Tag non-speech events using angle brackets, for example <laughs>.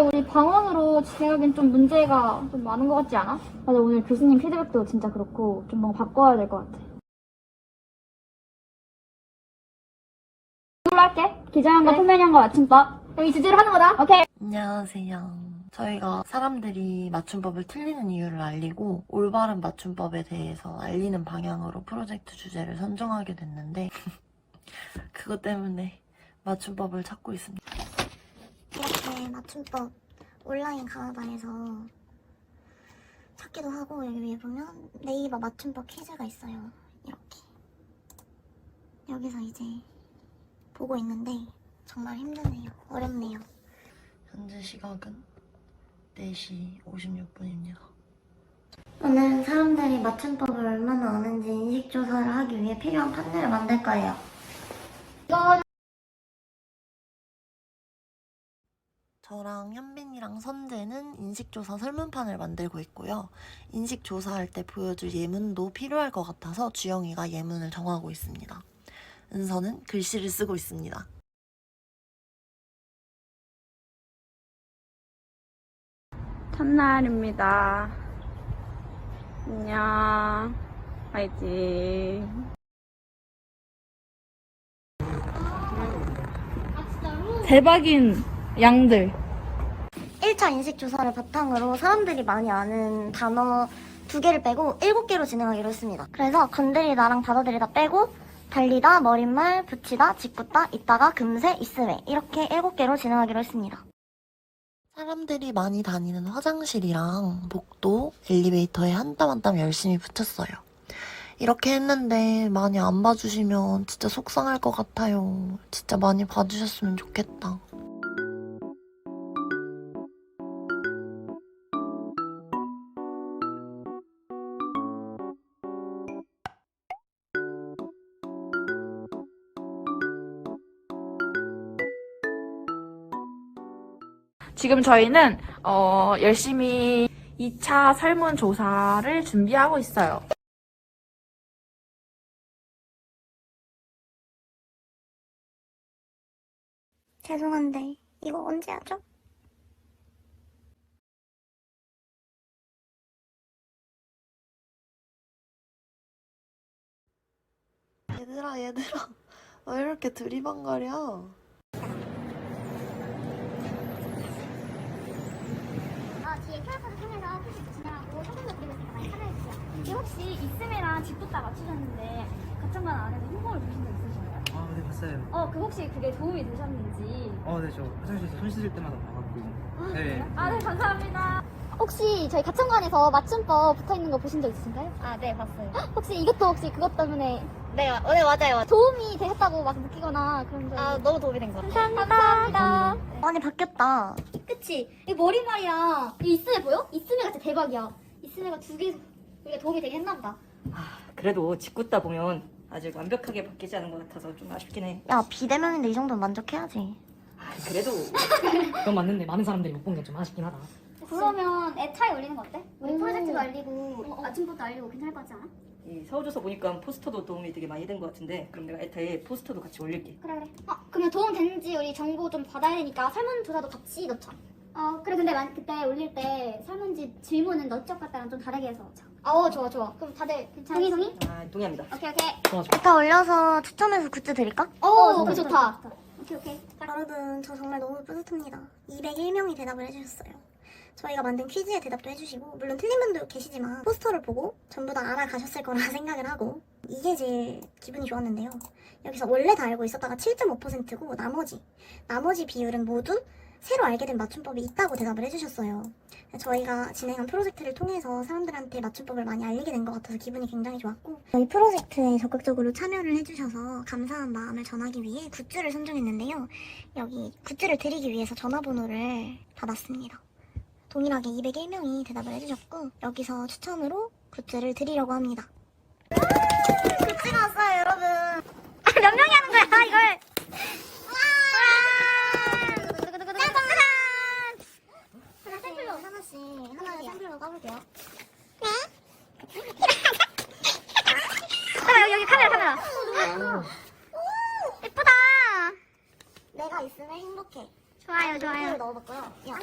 우리 방언으로 진행하기엔 좀 문제가 좀 많은 것 같지 않아? 맞아, 오늘 교수님 피드백도 진짜 그렇고 좀 뭔가 바꿔야 될 것 같아. 이걸로 할게. 기자형과 소면형과 맞춤법. 여기 주제로 하는 거다. 오케이. 안녕하세요. 저희가 사람들이 맞춤법을 틀리는 이유를 알리고 올바른 맞춤법에 대해서 알리는 방향으로 프로젝트 주제를 선정하게 됐는데 <laughs> 그것 때문에 맞춤법을 찾고 있습니다. 이렇게 맞춤법 온라인 강의반에서 찾기도 하고 여기 위에 보면 네이버 맞춤법 퀴즈가 있어요. 이렇게 여기서 이제 보고 있는데 정말 힘드네요. 어렵네요. 현재 시각은 4시 56분입니다. 오늘은 사람들이 맞춤법을 얼마나 아는지 인식조사를 하기 위해 필요한 판넬을 만들 거예요. 저랑 현빈이랑 선재는 인식조사 설문판을 만들고 있고요. 인식조사할 때 보여줄 예문도 필요할 것 같아서 주영이가 예문을 정하고 있습니다. 은서는 글씨를 쓰고 있습니다. 첫날입니다. 안녕. 화이팅. 대박인 양들. 1차 인식 조사를 바탕으로 사람들이 많이 아는 단어 두 개를 빼고 일곱 개로 진행하기로 했습니다. 그래서 건드리다랑 받아들이다 빼고 달리다, 머릿말, 붙이다, 짓궂다, 있다가, 금세, 있음에 이렇게 일곱 개로 진행하기로 했습니다. 사람들이 많이 다니는 화장실이랑 복도, 엘리베이터에 한 땀 한 땀 열심히 붙였어요. 이렇게 했는데 많이 안 봐주시면 진짜 속상할 것 같아요. 진짜 많이 봐주셨으면 좋겠다. 지금 저희는 어, 열심히 2차 설문조사를 준비하고 있어요. 죄송한데 이거 언제 하죠? 얘들아, 얘들아. 왜 이렇게 두리번거려? 아, 뒤에 QR코드 통해서 퀴즈 진행하고 선물도 드리고 있으니까 많이 참여해주세요. 이게 혹시 있음이랑 집부다 맞추셨는데 가정관 안에서 홍보를 보신 적 있으신가요? 아, 네, 봤어요. 어, 그 혹시 그게 도움이 되셨는지. 어, 네, 저 화장실에서 손 씻을 때마다 봐갖고. 네. 아, 네, 감사합니다. 혹시 저희 가천관에서 맞춤법 붙어 있는 거 보신 적 있으신가요? 아, 네, 봤어요. 혹시 이것도 혹시 그것 때문에 네, 어, 네, 맞아요. 도움이 되셨다고 막 느끼거나 그런 적? 아, 너무 도움이 된 것 같아요. 감사합니다. 많이 바뀌었다. 그치? 이 머리 말이야. 이 이스메 보여? 이스메가 진짜 대박이야. 이스메가 두 개, 우리가 도움이 되게 했나 보다. 그래도 짓궂다 보면 아직 완벽하게 바뀌지 않은 것 같아서 좀 아쉽긴 해. 야, 비대면인데 이 정도는 만족해야지. 아, 그래도 <laughs> 그건 맞는데 많은 사람들이 못 본 게 좀 아쉽긴 하다. 그러면 애타에 올리는 거 어때? 우리 오. 프로젝트도 알리고 아침부터 알리고 괜찮을 것 같지 않아? 이 서울조사 보니까 포스터도 도움이 되게 많이 된 것 같은데 그럼 내가 에타에 포스터도 같이 올릴게. 그래 그래. 어 그러면 도움 됐는지 우리 정보 좀 받아야 되니까 설문조사도 같이 넣자. 어 그래 근데 만 그때 올릴 때 설문지 질문은 너쪽 같다랑 좀 다르게 해서 넣자. 어 좋아 좋아. 그럼 다들 괜찮아? 동의 동의? 아, 동의합니다. 오케이 오케이. 좋아, 좋아. 다 올려서 추첨해서 굿즈 드릴까? 오 그거 좋다. 오케이 오케이. 여러분, 저 정말 너무 뿌듯합니다. 201명이 대답을 해주셨어요. 저희가 만든 퀴즈에 대답도 해주시고, 물론 틀린 분도 계시지만, 포스터를 보고 전부 다 알아가셨을 거라 <laughs> 생각을 하고, 이게 제일 기분이 좋았는데요. 여기서 원래 다 알고 있었다가 7.5%고, 나머지, 나머지 비율은 모두 새로 알게 된 맞춤법이 있다고 대답을 해주셨어요. 저희가 진행한 프로젝트를 통해서 사람들한테 맞춤법을 많이 알리게 된 것 같아서 기분이 굉장히 좋았고 저희 프로젝트에 적극적으로 참여를 해주셔서 감사한 마음을 전하기 위해 굿즈를 선정했는데요. 여기 굿즈를 드리기 위해서 전화번호를 받았습니다. 동일하게 201명이 대답을 해주셨고 여기서 추첨으로 굿즈를 드리려고 합니다. 봐봐 여기, 여기 카메라 카메라. 예쁘다. 내가 있으면 행복해. 좋아요 좋아요. 넣어볼까요? 야.